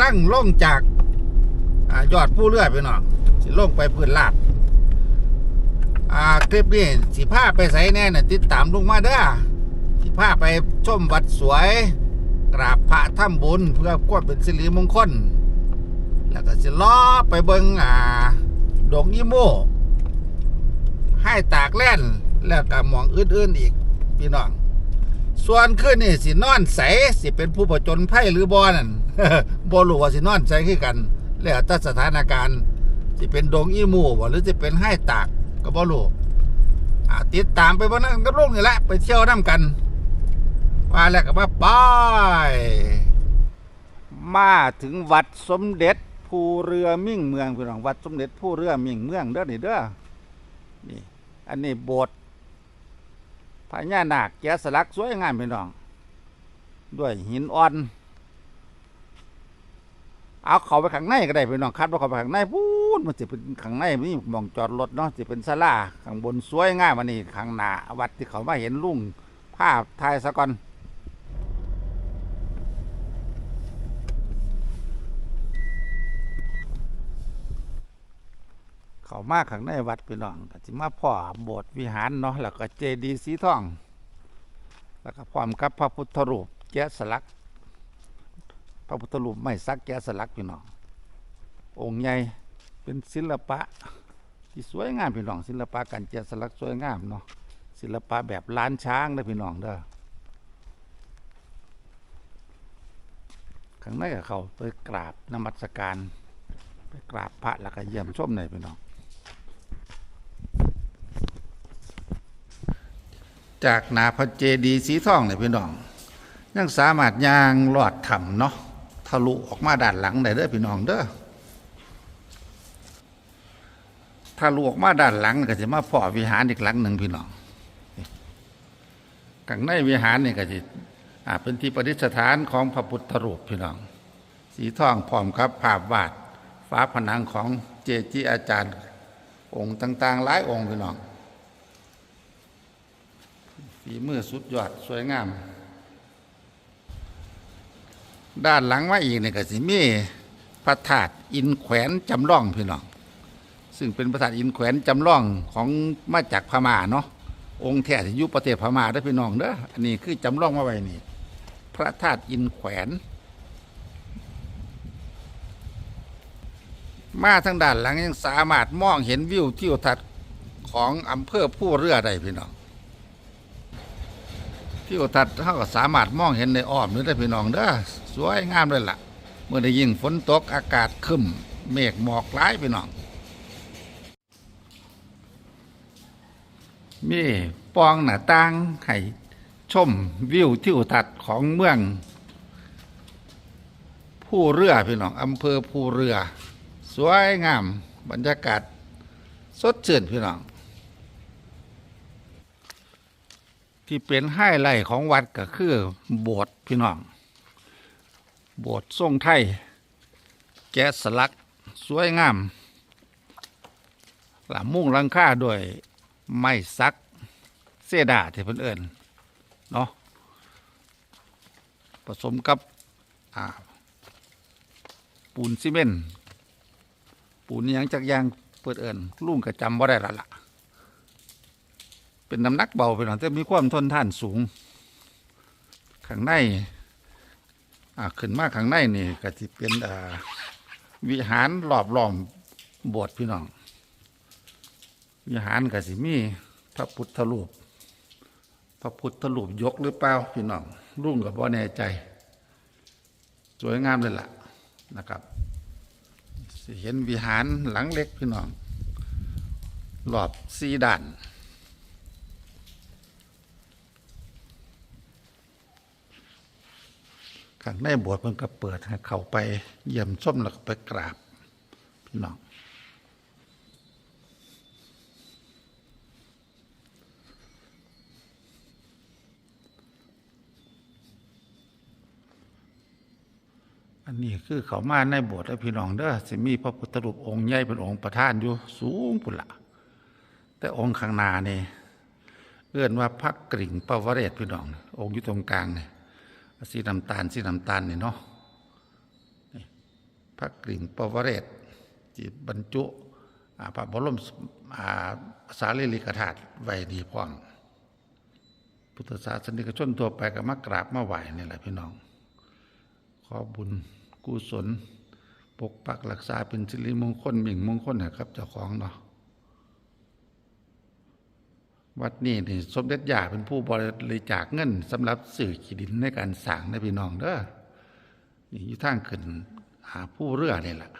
ำลังลงจากอยอดผู้เรือพี่น้องสิลงไปพื้นลาดอ่าคลิปนี้สิพาไปใส่แน่น่ะติดตามลงมาเด้อสิพาไปชมวัดสวย กราบพระถ้ำบุญเพื่อความเป็นสิริมงคล แล้วก็สิล้อไปเบิงอ่าดงยี่โมให้ตากแล่นแล้วก็มองอื่นๆอีกพี่น้อง ส่วนขึ้นนี่สินอนใสสิเป็นผู้ผจญภัยหรือบอนั่น บรู้ว่าสินอนใสคือกัน แล้วแต่สถานการณ์สิเป็นดงอีหมูบ่หรือจะเป็นให้ตากก็บ่รู้อ่าติดตามไปบ่นั้นก็ลงนี่แหละไปเที่ยวน้ำกันว่าแล้วก็มาไปมาถึงวัดสมเด็จภูเรือมิ่งเมืองพี่น้องวัดสมเด็จภูเรือมิ่งเมืองเด้อนี่เด้อนี่อันนี้โบสถ์พญานาคแกะสลักสวยงามพี่น้อง ด้วยหินอ่อน เอาเขาไปข้างในก็ได้พี่น้องคัดว่าเขาไปข้างในพูดมันจะเป็นข้างในนี่มองจอดรถเนาะจะเป็นศาลาข้างบนสวยง่ายมอันนี้ข้างหน้าวัดที่เขามาเห็นลุงภาพถ่ายซะก่อนเขามาข้างในวัดพี่น้องก็สิมาพ่อโบสถ์วิหารเนาะแล้วก็เจดีย์สีทอง แล้วก็พร้อมกับพระพุทธรูปแกะสลัก พระพุทธรูปไม่ซักแกะสลักพี่น้ององค์ใหญ่เป็นศิลปะที่สวยงามพี่น้องศิลปะการแกะสลักสวยงามเนาะศิลปะแบบล้านช้างเด้อพี่น้องเด้อข้างในก็เขาไปกราบนมัสการ ไปกราบพระแล้วก็เยี่ยมชมหน่อยพี่น้องจากหนาพระเจดีสีทองเนี่ยพี่น้อง ยังสามารถย่างลอดถ้ำเนาะ ทะลุออกมาด้านหลังได้เด้อพี่น้องเด้อทะลุออกมาด้านหลังก็จะมาพ่อวิหารอีกหลังหนึ่งพี่น้องข้างในวิหารนี่ก็จะอ่าเป็นที่ประดิษฐานของพระพุทธรูปพี่น้อง สีทองพร้อมครับภาพวาดฝาผนังของเจจีอาจารย์ องค์ต่าง ๆ หลายองค์พี่น้องฝีมือสุดยอดสวยงาม ด้านหลังมาอีกเนี่ยก็สิมีพระธาตุอินแขวนจำลองพี่น้องซึ่งเป็นพระธาตุอินแขวนจำลองของมาจากพม่าเนาะองค์แท้ที่ยู่ประเทศพม่าได้พี่น้องเด้ออันนี้คือจำลองมาไว้นี่ พระธาตุอินแขวน มาทางด้านหลังยังสามารถมองเห็นวิวทิวทัศน์ของอำเภอผู้เรือได้พี่น้องทิวทัศน์เขาก็สามารถมองเห็นในอ้อมนี่ได้พี่น้องเด้อ สวยงามเลยล่ะ เมื่อได้ยิ่งฝนตกอากาศครึ้มเมฆหมอกหลายพี่น้องมีปองหน้าต่างให้ชมวิวทิวทัศน์ของเมือง ผู้เรือพี่น้องอำเภอผู้เรือ สวยงามบรรยากาศสดชื่นพี่น้อง ที่เป็นไฮไลท์ของวัดก็คือโบสถ์พี่น้อง โบสถ์ทรงไทย แกะสลัก สวยงามหลัมุ่งลังค่าด้วยไม้ซัก เสดาที่เพิ่นเอิญเนาะผสมกับปูนซีเมนต์ปูนยังจักยางเปิดเอิญลุ่งก็จำบ่าได้และล่ะเป็นน้ำหนักเบาไปหน่อยแต่มีความทนทานสูง ข้างใน อ่าขึ้นมาข้างในนี่ก็จะเป็นอ่าวิหารรอบล้อมโบสถ์พี่น้อง วิหารก็สิมีพระพุทธรูป พระพุทธรูปยกหรือเปล่าพี่น้องลุงกับบ่แน่ใจ สวยงามเลยล่ะนะครับเห็นวิหารหลังเล็กพี่น้องรอบสีด่าน ข้างในโบสถ์มันก็เปิดให้เข้าไปเยี่ยมชมแล้วก็ไปกราบพี่น้องอันนี้คือเขามาในโบสถ์แล้วพี่น้องเด้อสิมีพระพุทธรูปองค์ใหญ่เป็นองค์ประธานอยู่สูงปุ่นละแต่องค์ข้างหน้านี่เอื้อนว่าพระกริ่งปวเรศพี่น้อง องค์อยู่ตรงกลางเนี่ย สีน้ำตาลสีน้ำตาลนี่เนาะพระกริ่งปวเรศที่บรรจุพระบรมอาสารีริกธาตุไว้ดีพร้อม พุทธศาสนิกชนทั่วไปก็มากราบมาไหว้นี่แหละพี่น้อง ขอบุญกุศลปกปักรักษาเป็นสิริมงคลมิ่งมงคลให้ครับเจ้าของเนาะ วัดนี้นี่สมเด็จย่าเป็นผู้บริจาคเงินสำหรับสื่อขีดินในการสร้างนพี่น้องเด้อนี่อยู่ทางขึ้นหาผู้เรือนี่แหละ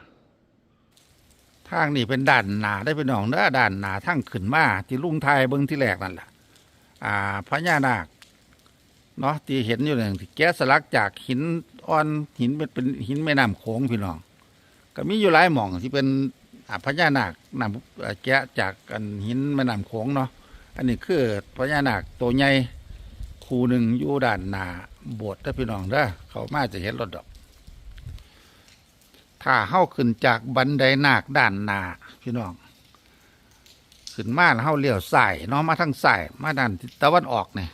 ทางนี่เป็นด่านหนาได้พี่น้องเด้อด่านหนาทางขึ้นมาที่ลุงไทยเบิ้งที่แรกนั่นแหละอ่าพญานาคเนาะที่เห็นอยู่เนี่ยที่แกะสลักจากหินอ่อนหินเป็นเป็นหินแม่น้ำโขงพี่น้อง ก็มีอยู่หลายหม่องที่เป็นอ่าพญานาคนำแกะจากกันหินแม่น้ำโขงเนาะ อันนี้คือพญานาคตัวใหญ่คูหนึ่งอยู่ด้านหน้าโบสถ์เด้อพี่น้องเด้อเขามาจะเห็นรถดอก ถ้าเข้าขึ้นจากบันไดนาคด้านหน้าพี่น้อง ขึ้นมาแล้วเฮาเลี้ยวซ้ายเนาะมาทางซ้ายมาด้านตะวันออกเนี่ย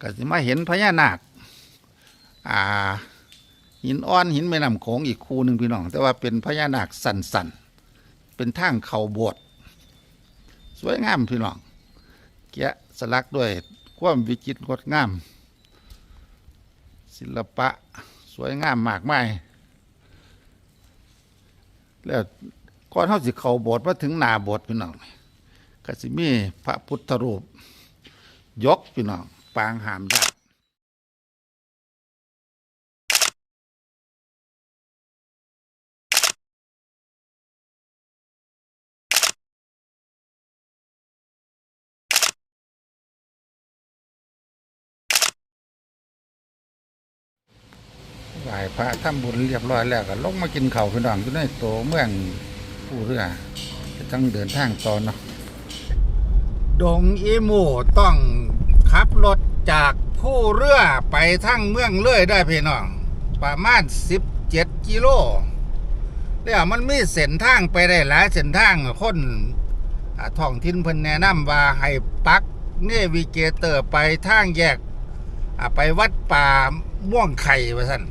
ก็สิมาเห็นพญานาค อ่า หินอ่อนหินแม่น้ำโขงอีกคูหนึ่งพี่น้อง แต่ว่าเป็นพญานาคสันๆเป็นทางเข่าโบสถ์สวยงามพี่น้อง แกะสลักด้วยความวิจิตรงดงาม ศิลปะสวยงามมากมายแล้วก่อนเฮาสิเข่าบทมาถึงหน้าบทพี่น้องกสิมีพระพุทธรูป ยกพี่น้อง ปางหามญาติ ไหว้พระทำบุญเรียบร้อยแล้วก็ลงมากินข้าวพี่น้องอยู่ในโตเมืองผู้เรือจะต้องเดินทางต่อเนาะดงอีหมูต้องขับรถจากผู้เรือไปทั้งเมืองเลยได้พี่น้อง ประมาณ 17 กิโลแล้วมันมีเส้นทางไปได้หลายเส้นทางคนอ่าท้องถิ่นเพิ่นแนะนำว่าให้ปักเนวิเกเตอร์ไปทางแยกไปวัดป่าม่วงไข่ว่าซั่น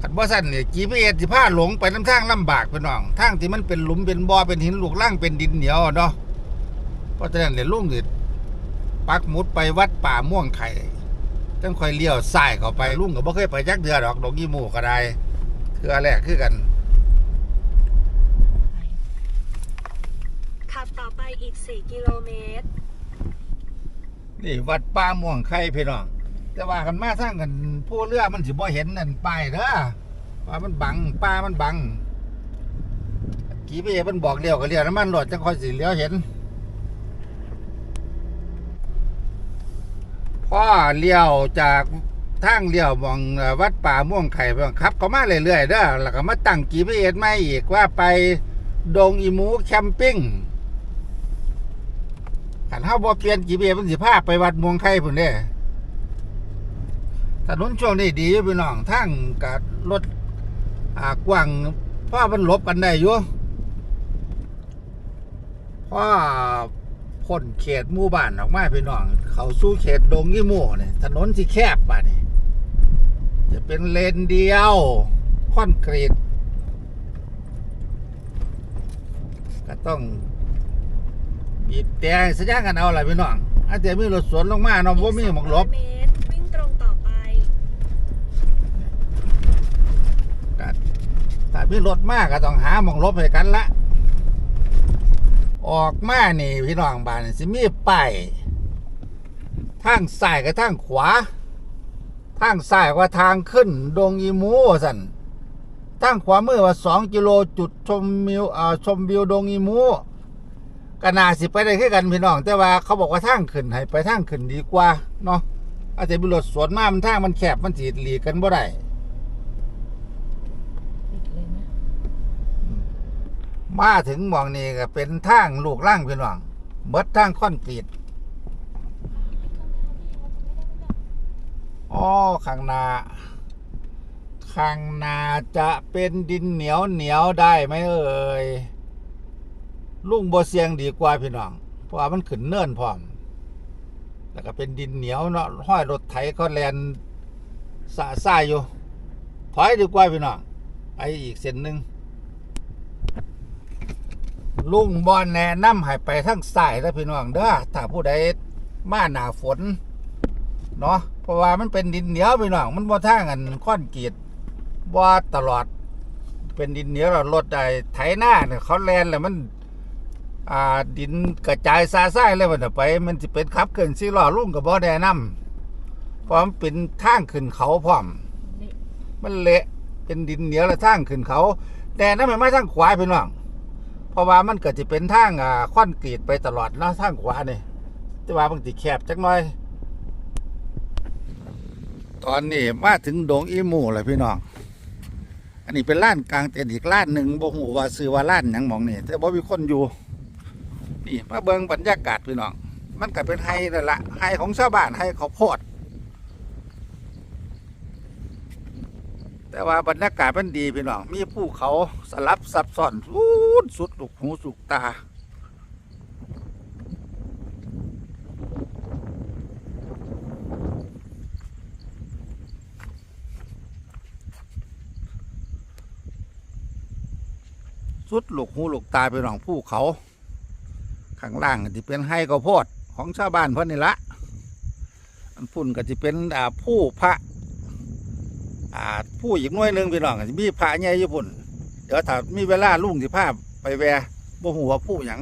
คันบ่ซั่นนี่ GPS สิพาหลงไปนํทางลำบากพี่น้องทางที่มันเป็นหลุมเป็นบ่อเป็นหินลูกล่างเป็นดินเหนียวอะเนาะเพราะฉะนั้นเดี๋ยวลุงนี่ปักหมุดไปวัดป่าม่วงไข่จังค่อยเลี้ยวซ้ายเข้าไปลุงก็บ่เคยไปจักเดือดอกดอกยี่หมูก็ได้คืออะไรคือกันขับต่อไปอีก4กิโลเมตร นี่วัดป่าม่วงไข่พี่น้อง แต่ว่ากันมาทางกันผู้เรือมันสิบ่เห็นนั่นป้ายเด้อว่ามันบังป่ามันบังกี่ปีมันบอกเลี้ยวก็เลี้ยวน้ำมันรถจังคอยสิเลี้ยวเห็นพ่อเลี้ยวจากทางเลี้ยวมองวัดป่าม่วงไข่ไปขับเขามาเรื่อยๆเด้อแล้วก็มาตั้งกี่ปีไม่อีกว่าไปดงอีหมูแคมปิ้งขันเฮาบ่เปลี่ยนกี่เบีมันสิพาไปวัดม่วงไข่พุ่นเด้ ถนนช่วงนี้ดีอยู่พี่น้องทางกับรถอ่ากว้างพ่อมันลบกันได้อยู่พ่อพ้นเขตหมู่บ้านออกมาพี่น้อง เขาสู่เขตดงยี่หมู่เนี่ยถนนสิแคบป่ะนี่จะเป็นเลนเดียวคอนกรีตก็ต้องบีบแต่สัญญาณกันเอาอะไรพี่น้องอาจจะมีรถสวนลงมาเนาะว่ามีหมองหลบ 200เมตร วิ่งตรงต่อไป ก็ถ้า มีรถมากก็ต้องหาหมองลบให้กันละออกมานี่พี่น้องบ้านสิมีป้ายทางซ้ายกับทางขวา ทางซ้ายว่าทางขึ้น ดงอีมูสันทางขวามือว่าสองกิโลจุดชมวิวอ่าชมวิวดงอีมูก็น่าสิไปได้คือกันพี่น้อง แต่ว่าเขาบอกว่าทางขึ้นให้ไปทางขึ้นดีกว่าเนาะอาจจะมีรถสวนมามันทางมันแคบมันสีหลีกกันบ่ได้ มาถึงมองนี้ก็เป็นทางลูกล่างพี่น้องเบิดทางคอนกรีตอ๋อข้างหน้าข้างหน้าจะเป็นดินเหนียวเหนียวได้ไหมเอ่ยลุงบ่เสียงดีกว่าพี่น้อง เพราะว่ามันขึ้นเนินพร้อม แล้วก็เป็นดินเหนียวเนาะห้อยรถไถก็แลนสะซ่ายอยู่ ถอยดีกว่าพี่น้องไปอีกเส้นหนึ่ง ลุงบอลแนะนำให้ไปทางซ้ายแล้วพี่น้องเด้อถ้าผู้ใดมาหนาฝนเนาะเพราะว่ามันเป็นดินเหนียวพี่น้องมันบ่ทางกันค่อนกีดบ่ตลอด เป็นดินเหนียวแล้วรถได้ไถหน้าเนี่ยเขาแลนแล้วมัน อ่าดินกระจายซาซ่ายเลยมันนไป มันจะเป็นขับเกินสี่ล้อลุงกับบ่แนะนำเพราะมันเป็นทางขึ้นเขาพร้อม มันเละเป็นดินเหนียวและทางขึ้นเขา แต่นั่นมันไม่ทางขวาพี่น้อง เพราะว่ามันเกิดจะเป็นทางอ่าคอนกรีตไปตลอดนะทางขวานี่แต่ว่าบางทีแคบจักหน่อย ตอนนี้มาถึงดงอีหมูเลยพี่น้องอันนี้เป็นล้านกลางเต็นท์อีกล้านหนึ่งบ่หูว่าซื้อว่าล้านหยังมองนี่แต่บ่มีคนอยู่นี่มาเบิ่งบรรยากาศพี่น้องมันก็เป็นไฮนั่นละไฮของชาวบ้านไฮเขาโพด แต่ว่าบรรยากาศมันดีพี่น้อง มีภูเขาสลับซับซ้อนสุดสุดลูกหูสุกตา สุดลูกหูลูกตาพี่น้องภูเขา ข้างล่างก็จะเป็นไฮข้าวโพดของชาวบ้านเพิ่นนี่ละอันพุ่นก็จะเป็นผู้พระ อ่าผู้อีกหน่วยหนึ่งพี่น้องก็สิมีพระใหญ่ญี่ปุ่นเดี๋ยวถ้ามีเวลาลุงสิภาไปแวะบ่หัวผู้หยัง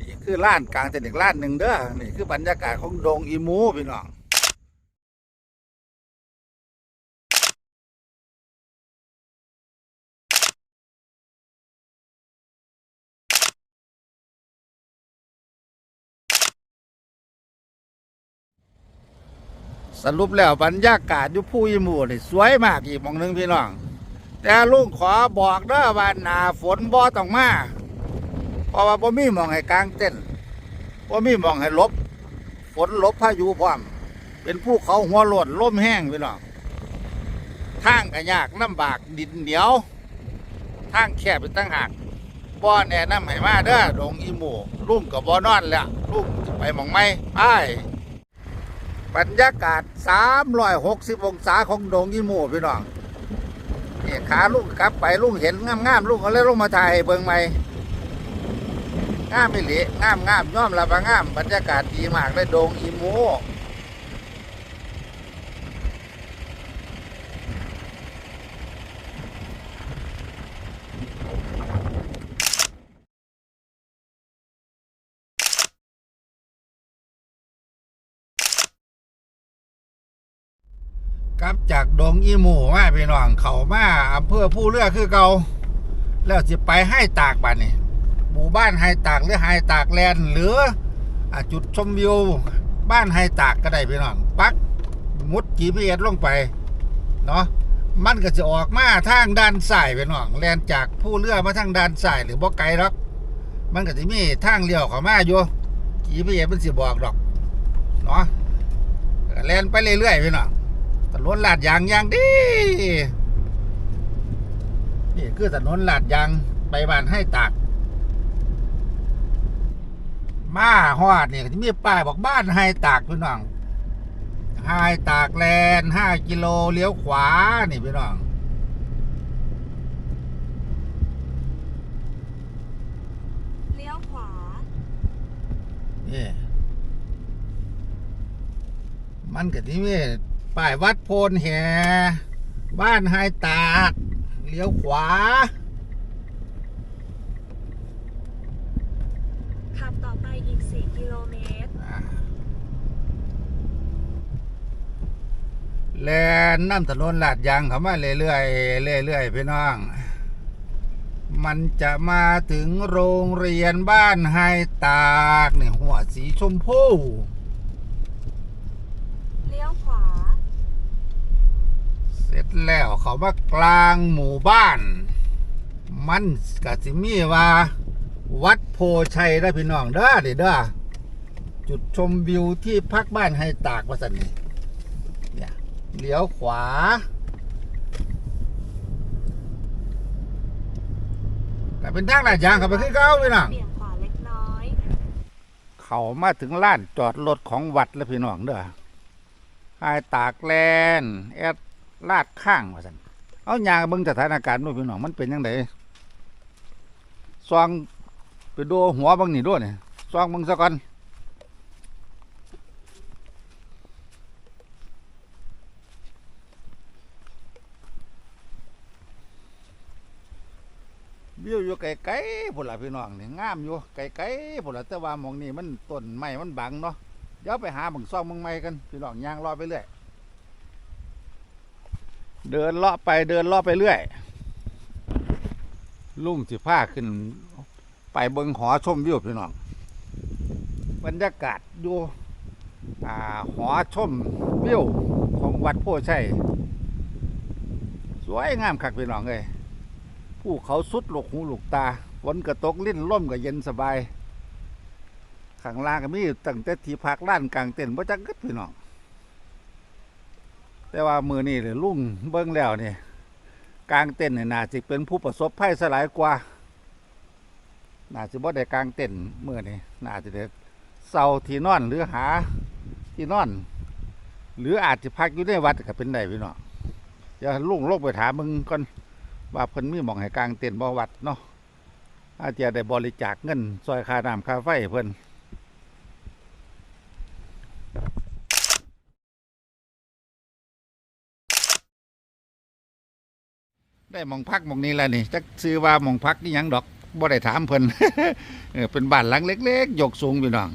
นี่คือล้านกลางแต่เด็กล้านหนึ่งเด้อนี่คือบรรยากาศของดงอีมูพี่น้อง สรุปแล้วบรรยากาศอยู่ผู้อีหมูนี่สวยมากอีกมองหนึงพี่น้อง แต่ลุงขอบอกเด้อว่าหนาฝนบ่ต้องมาเพราะว่าบ่มีมองให้กลางเต้นท์บ่มีมองให้ลบ ฝนลบพายุพร้อม เป็นภูเขาหัวโลดลมแห้งพี่น้องทางก็ยากลำบากดินเหนียวทางแคบเป็นตั้งหากบ่อแนะนำให้มาเด้อดงอีหมูลุงกับบ่นอนแล้วลุงจะไปมองไม่ไป บรรยากาศ 360 องศาของดงอีหมูพี่น้องนี่ขาลุงกลับไปลุงเห็นงามๆลุงก็เลยลงมาถ่ายเบิ่งใหม่งามไม่เหละงามงามย่อมระบางามบรรยากาศดีมากเลยโดงอีโม กลับจากดงอีหมู่มาพี่น้องเขามาอำเภอผู้เลือคือเกาแล้วสิไปให้ตากบ้านนี่หมู่บ้านให้ตากหรือให้ตากแลนหรืออจุดชมวิวบ้านให้ตากก็ได้พี่น้องปักมุด GPS ลงไปเนาะมันก็จะออกมาทางด้านซ้ายพี่น้องแลนจากผู้เลือมาทางด้านซ้ายหรือบ่ไกลหรอกมันก็จะมีทางเลี้ยวเข้ามาอยู่ GPS มันสิบอกดอกเนาะแลนไปเรื่อยๆพี่น้อง ถนนลาดยางยางดีนี่คือถนนลาดยางไปบ้านให้ตากมาฮอดเนี่ยที่มีป้ายบอกบ้านให้ตากพี่น้องให้ตากแลนห้ากิโลเลี้ยวขวานี่พี่น้องเลี้ยวขวานี่มันก็ที่มี ป้ายวัดโพนแห่บ้านไฮตากเลี้ยวขวา ขับต่อไปอีก 4 กิโลเมตร แลนน้ำถนนลาดยางเขามาเรื่อยๆเรื่อยๆพี่น้อง มันจะมาถึงโรงเรียนบ้านไฮตากเนี่ยหัวสีชมพู เลี้ยวขวา เสร็จแล้วเขามากลางหมู่บ้าน มันกะสิมีว่า วัดโพชัยได้พี่น้องเด้อเด้อเด้อจุดชมวิวที่พักบ้านไฮตากว่าสันนี่เนี่ยเลี้ยวขวาก็เป็นทางลาดยางเข้าไปคือเก่าพี่น้องเบี่ยงขวาเล็กน้อยเขามาถึงลานจอดรถของวัดแล้วพี่น้องเด้อไฮตากแลนแอด ลาดข้างว่าซั่นเอายางเบิ่งสถานการณ์ดูพี่น้องมันเป็นจังไดซองไปดูหัวบิ่งนี่ด้วยเนี่ยซองบังซะก่อนวิวอยู่ไกลๆพุ่นละพี่น้องนี่งามอยู่ไกลๆพุ่นละแต่ว่ามองนี่มันต้นไม้มันบังเนาะเดี๋ยวไปหาบิ่งซองบังใหม่กันพี่น้องย่างรอไปเรื่อย เดินเลาะไปเดินเลาะไปเรื่อย ลุงสิผ้าขึ้น ไปเบิงหอชมวิวพี่น้อง บรรยากาศอยู่อ่าหอชมวิวของวัดโพชัยสวยงามคักพี่น้องเลยภูเขาสุดหลกหูหลกตาฝนกระตกลิ้นล่มก็เย็นสบายข้างล่างก็มีตั้งแต่ที่พักร้านกลางเต็นท์บ่จักกึดพี่น้อง แต่ว่ามือนี่เลยลุงเบิ้งแล้วนี่กลางเต้นเนี่ยน่าจะเป็นผู้ประสบภัยสลายกว่าน่าจะบ่ได้กลางเต้นมือนี่น่าจะได้เสาที่นอนหรือหาที่นอน หรืออาจจะพักอยู่ในวัดก็เป็นได้พี่น้องอย่าลุงลงไปถามมึงก่อนว่าเพิ่นมีหมองให้กลางเต้นบ่วัดเนาะอาจจะได้บริจาคเงินซอยค่าน้ำค่าไฟเพิ่น ได้มองพักมองนี้แล้วนี่จักซื้อว่ามองพักนี่ยังดอกบ่ได้ถามเพิ่นเออเป็นบ้านหลังเล็กๆยกสูงพี่น้อง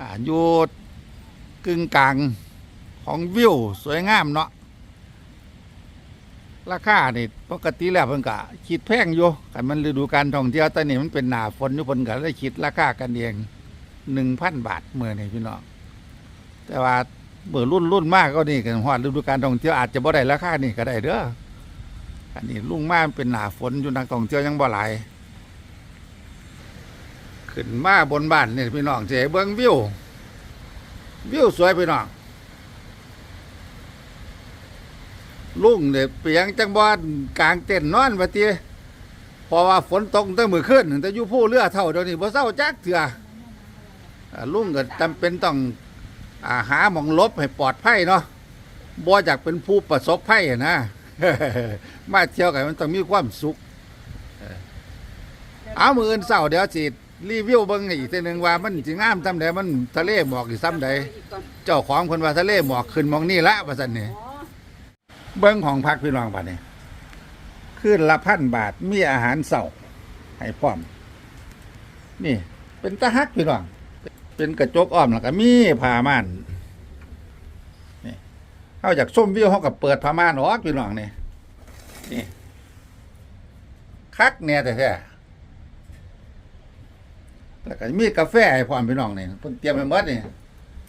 อ่าอยู่กึ่งกลางของวิวสวยงามเนาะราคานี่ปกติแล้วเพิ่นก็คิดแพงอยู่คันมันฤดูการท่องเที่ยวตอนนี้มันเป็นหน้าฝนอยู่เพิ่นก็เลยคิดราคากันเอง1,000บาทเมื้อนี้พี่น้องแต่ว่าเมื่อรุ่นรุ่นมากก็นี่กันฮอดฤดูการท่องเที่ยวอาจจะบ่ได้ราคานี่ก็ได้เด้อ อันนี้ลุงมานเป็นหนาฝนอยู่นักท่องเที่ยวยังบ่หลายขึ้นมาบนบ้านนี่พี่น้องเจ๋เบิ้งวิววิวสวยพี่น้องลุงเนี่ยเปียงจังบอนกลางเต็นท์นอนว่าติเพราะว่าฝนตกตั้งมือขึ้นแต่อยู่ผู้เรือเท่าเดี๋ยวนี้บ่เศร้าจักเถื่อลุงก็จำเป็นต้องอาหาหมองลบให้ปลอดภัยเนาะบ่อยากเป็นผู้ประสบภัยนะ มาเที่ยวกันมันต้องมีความสุขเออเอามืออื่นเศร้าเดี๋ยวสิรีวิวเบิ่งให้อีกทีหนึงว่ามันสิงามซ้ำใดมันทะเลหมอกสิซ้ำใดเจ้าของคนว่าทะเลหมอกขึ้นหมองนี่ละว่าซั่นนี่เบิ่งของพักพี่น้องบัดนี้คืนละพันบาทมีอาหารเสาให้พร้อม นี่ เป็นตะฮักพี่น้องเป็นกระจกอ้อมแล้วก็มีผ้าม่าน เอาจากส้มวิวเขากับเปิดผ้าม่านออกพี่น้องนี่นี่คักเนี่ยแต่แท้แล้วก็มีกาแฟให้พร้อมพี่น้องนี่เพิ่นเตรียมไว้หมดนี่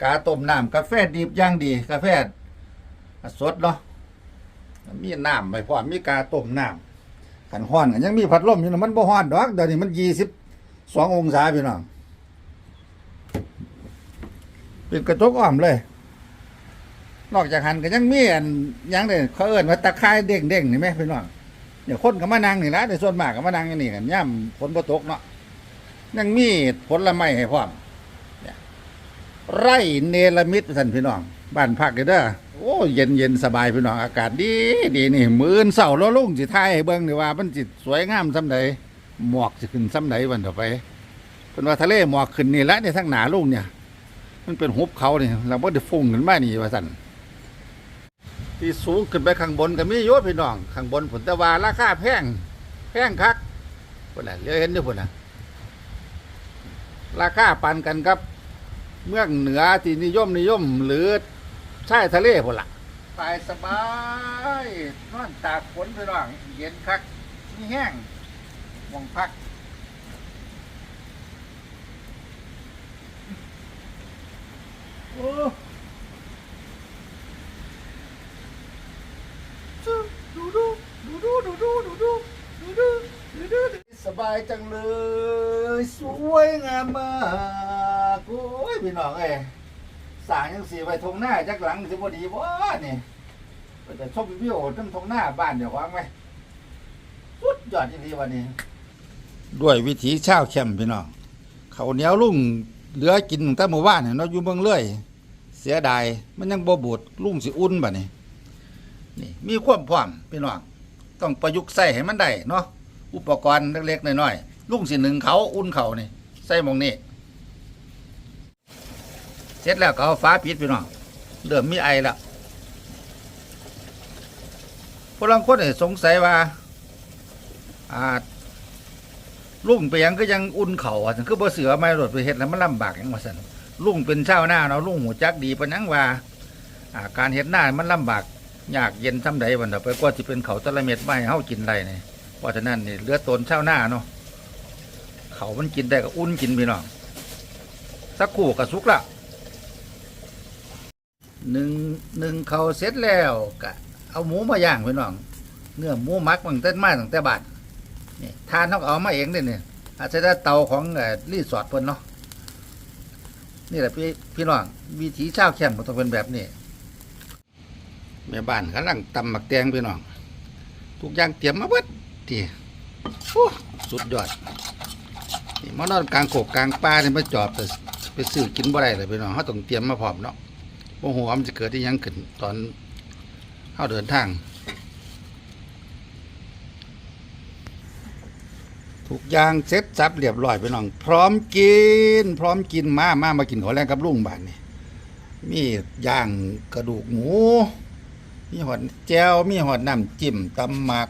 กาต้มน้ำกาแฟดิบอย่างดี กาแฟสดเนาะมีน้ำไว้พร้อมมีกาต้มน้ำขันห้อนก็ยังมีพัดลมอยู่นะมันบ่ฮ้อนดอกเดี๋ยวนี้มันยี่สิบสององศาพี่น้องเป็นกระจกอ้อมเลย นอกจากหันก็ยังมีอันหยังเด้เขาเอิ้นว่าตะไคร้เด้งเด้งๆนี่ไหมพี่น้องเนี่ยคนก็มานั่งนี่ละในส่วนมากก็มานั่งอยู่นี่กันย่ำฝนบ่ตกเนาะยังมีผลไม้ให้พร้อมเนี่ยไร่เนรมิตท่านพี่น้อง บ้านพักเด้อโอ้เย็นเย็นสบายพี่น้องอากาศดีดีนี่มื้อเช้าแล้วลุงสิถ่ายให้เบิ่งนี่ว่ามันสิสวยงามส่ำใดหมอกสิขึ้นส่ำใดวันต่อไปเพิ่นว่าทะเลหมอกขึ้นนี่ละในทางหนาลุงเนี่ย มันเป็นหุบเขาเนี่ยเราบ่ได้ฟุ้งขึ้นมานี่ว่าซั่น ที่สูงขึ้นไปข้างบนก็มีโยพี่น้องข้างบนผลตะวาราคาแพงแพงคักพุ่นน่ะเลี้ยวเห็นอยู่พุ่นน่ะราคาปันกันครับ เมืองเหนือที่นิยมนิยม หรือชายทะเลพุ่นล่ะสบายสบายนอนตากฝนพี่น้องเย็นคักมีแห้งหมองพักโอู้ดูดูดูดูดูดูสบายจังเลย สวยงามมากโอ้ยพี่น้องเอ้สางยังสีไปทงหน้าจากหลังสิบดีวะนี่แต่ชอบพี่โอดน้ำทงหน้าบ้านเดี๋ยววางไหมสุดยอดจริงๆวันนี้ ด้วยวิถีชาวเข็มพี่น้องเขาเนี้ยวลุ่งเหลือกินตั้งหมู่บ้านเนี่ยเราอยู่เมืองเลื่อย เสียดายมันยังบ่บูดลุ่งสิอุ่นบ่เนี่ยนี่มีความพร้อมพี่น้อง ต้องประยุกต์ใส่ให้มันได้เนาะอุปกรณ์เล็กๆน้อยๆลุงสิหนึ่งเขาอุ่นเขานี่ใส่มองนี้เสร็จแล้วก็เอาฟ้าปิดพี่น้องเริ่มมีไอแล้วพลังคนเนี่สงสัยว่าอาลุงไปยังก็ยังอุ่นเขาอะคือบ่เสือไม่รถไปเฮ็ดแล้วมันลำบากยังว่าซั่นลุงเป็นเชาวนาเนาะลุงหูจักดีปานนังว่า การเฮ็ดหน้ามันลำบาก ยากเย็นทำใดบัดน่ะไปกว่าสิเป็นเขาตะละเม็ดไมาให้เฮากินได้นี่เพราะฉะนั้นนี่เหลือตนเชาวนาเนาะเขามันกินได้ก็อุ่นกินพี่น้องสักคู่ก็สุกละหนึ่งหนึ่งเขาเสร็จแล้วก็เอาหมูมาย่างพี่น้องเนื้อหมูมักตั้งแต่มาตั้งแต่บานนี่ทานเขาก็เอามาเองเนี่ยนี่อาจจะได้เตาของเอ่อรีสอร์ทเพิ่นเนาะนี่แหละพี่พี่น้องวิถีชาวแคมป์มันต้องเป็นแบบนี้ แม่บ้านกำลังตำหมักแตงพี่น้อง ทุกอย่างเตรียมมาเบิดที่สุดยอดนี่มานอนกลางโขกกลางป่าเนี่ยมาจอบแต่ไปซื้อกินบ่ได้เลยพี่น้องเขาต้องเตรียมมาพร้อมเนาะโมโหว่ามันจะเกิดที่ยังขึ้นตอนเขาเดินทาง ทุกอย่างเสร็จสับเรียบร้อยไปน้อง พร้อมกิน พร้อมกินมามามากินขอแรงกับลุงบ้านนี่มีย่างกระดูกหมู มีหอดแจวมีหอดน้ำจิ้มตำหมัก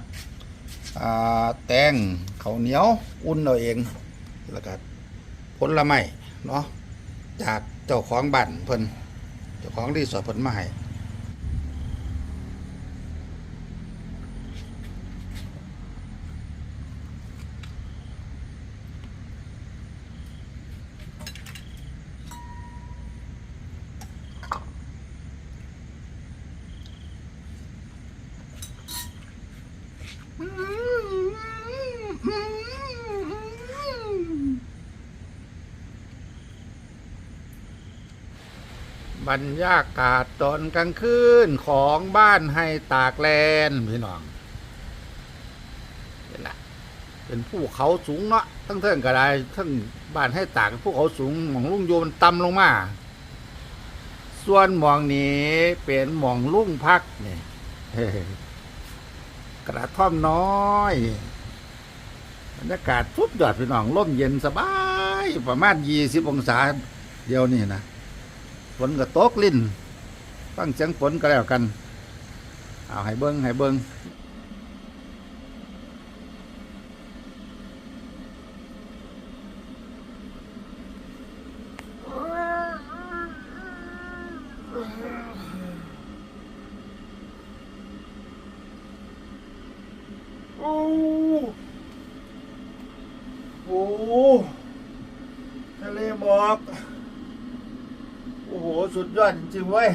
แตงข้าวเหนียวอุ่นเอาเอง แล้วก็ผลไม้เนาะจากเจ้าของบ้านเพิ่นเจ้าของรีสอร์ทเพิ่นมาให้ บ รรยากาศตอนกลางคืนของบ้านให้ตากแลนพี่น้องนี่แหละเป็นภูเขาสูงเนาะทั้งเทิงกระไดทั้งบ้านให้ตากภูเขาสูงหมองลุ่งโยมันต่ำลงมาส่วนหมองนี้เป็นหมองลุ่งพักนี่กระท่อมน้อยบรรยากาศสุดยอดพี่น้องร่มเย็นสบาย ประมาณยี่สิบองศาเดียวนี่นะ ฝนก็ตกลิ้นฟังเสียงฝนก็แล้วกัน เอาให้เบิ้งให้เบิ้งโอ้โหทะเลหมอก โอ้โห สุดยอดจ ริงเว้ย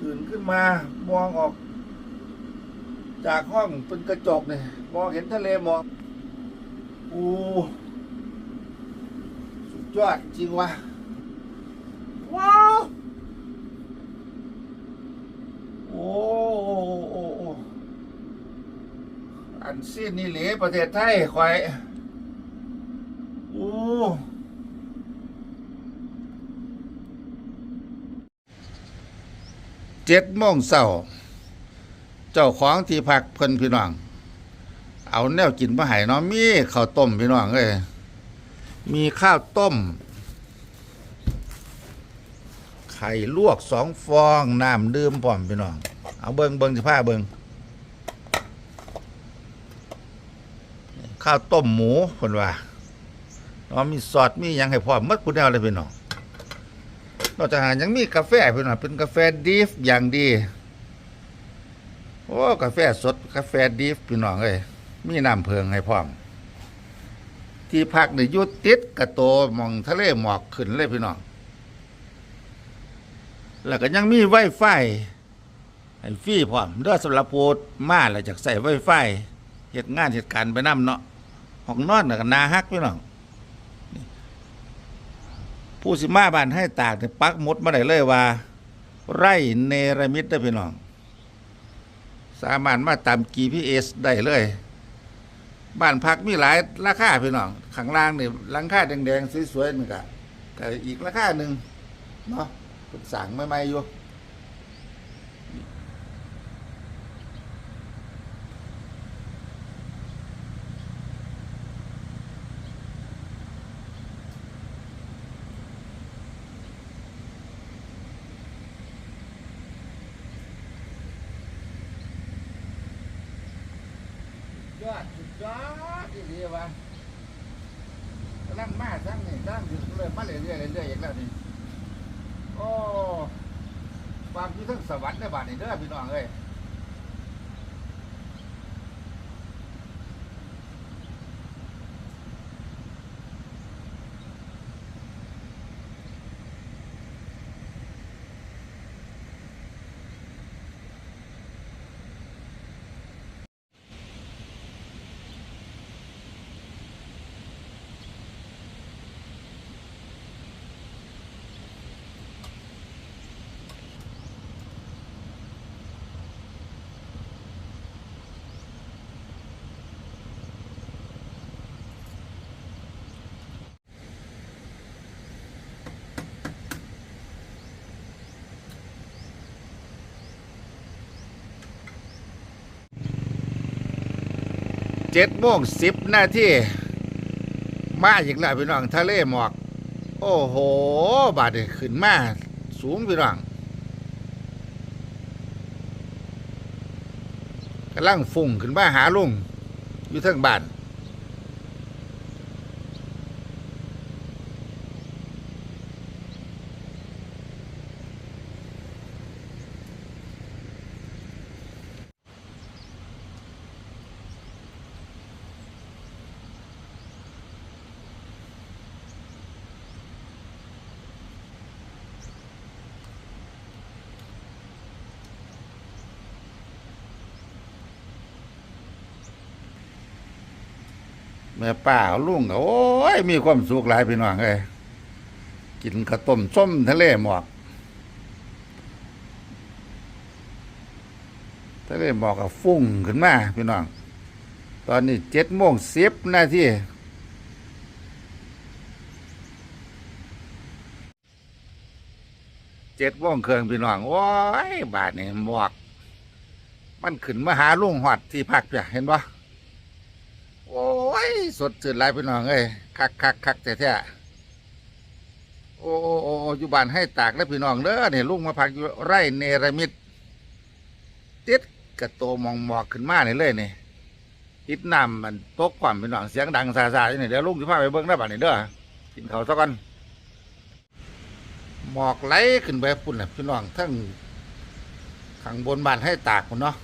ตื่นขึ้นมามองออก จากห้องเป็นกระจกเนี่ยมองเห็นทะเลหมอกโอ้สุดยอดจริงวะว้าวโอ้โอ้โอ้อันซีนนี่เหลประเทศไทยคอยโอ้ เจ็ดโมงเช้า เจ้าของที่พักเพิ่นพี่น้อง เอาแนวกินมาให้เนาะมีข้าวต้มพี่น้องเอ้ยมีข้าวต้ม ไข่ลวกสองฟองน้ำดื่มพร้อมพี่น้อง เอาเบิงเบิงสิผ้าเบิงข้าวต้มหมูเพิ่นว่าเนาะมีซอสมีหยังให้พร้อมหมดพุ่นแนวเลยพี่น้อง นอกจากนั้นยังมีกาแฟพี่น้องเป็นกาแฟดีฟอย่างดี โอ้กาแฟสดกาแฟดีฟพี่น้องเอ้ยมีน้ำเพิงให้พร้อม ที่พักนี่ยู่ติดกระโตมองทะเลหมอกขึ้นเลยพี่น้อง แล้วก็ยังมีไวไฟให้ฟรีพร้อมเด้อสำหรับผู้มาแล้วจากใส่ไวไฟเหตุงานเหตุการณ์ไปนํเนาะห้องนอนน่ะก็นาฮักพี่น้อง ผู้สิมาบ้านให้ตากเนี่ยปักหมดมาได้เลยว่า ไร่เนรมิตได้พี่น้อง สามารถมาตาม GPS ได้เลย บ้านพักมีหลายราคาพี่น้องข้างล่างนี่หลังคาแดงๆสวยๆนี่ก็ก็อีกราคาหนึ่งเนาะเป็นสั่งใหม่ๆอยู่ อดสุดยอดอีเดียวะนั่งมาทั้งนี่ทั้งอยู่เลยมาเรื่อยๆเรื่อยอย่างแล้วนี่โอ้ความที่ทั้งสวรรค์ในบ้านนี่เด้อพี่น้องเอ้ย เจ็ดโมงสิบนาทีมาอีกแล้วพี่น้องทะเลหมอก โอ้โห บาดนี้ขึ้นมาสูงพี่น้องกำลังฟุ่งขึ้นมาหาลุงอยู่ทั้งบ้าน แม่ป้าลุงก็โอ้ยมีความสุขหลายพี่น้องเอ้ยกินข้าวต้มส้มทะเลหมอกทะเลหมอกก็ฟุ้งขึ้นมาพี่น้อง ตอนนี้เจ็ดโมงสิบนาทีเจ็ดโมงเครื่องพี่น้องโอ้ยบาทนี่หมอก มันขึ้นมาหาลุงหอดที่พักจ้ะเห็นปะ ยสดชื่นหลายพี่น้องเอ้ยคักคักคักแต่แท้โอ้โอ้โอ้โอยู่บ้านให้ตากแล้วพี่น้องเด้อเนี่ยลุงมาพักอยู่ไร่เนรมิตติดกระโตมองหมอกขึ้นมาเนี่ยเลยนี่ติดน้ำมันตกความพี่น้องเสียงดังซาซาอยู่นี่ยเดี๋ยวลุงจะพาไปเบิ้งได้บ้านนี่เด้อกินข้าวซะก่อนหมอกไหลขึ้นไปปุ่นน่ะพี่น้องทั้งข้างบนบ้านให้ตากพุ่นเนาะ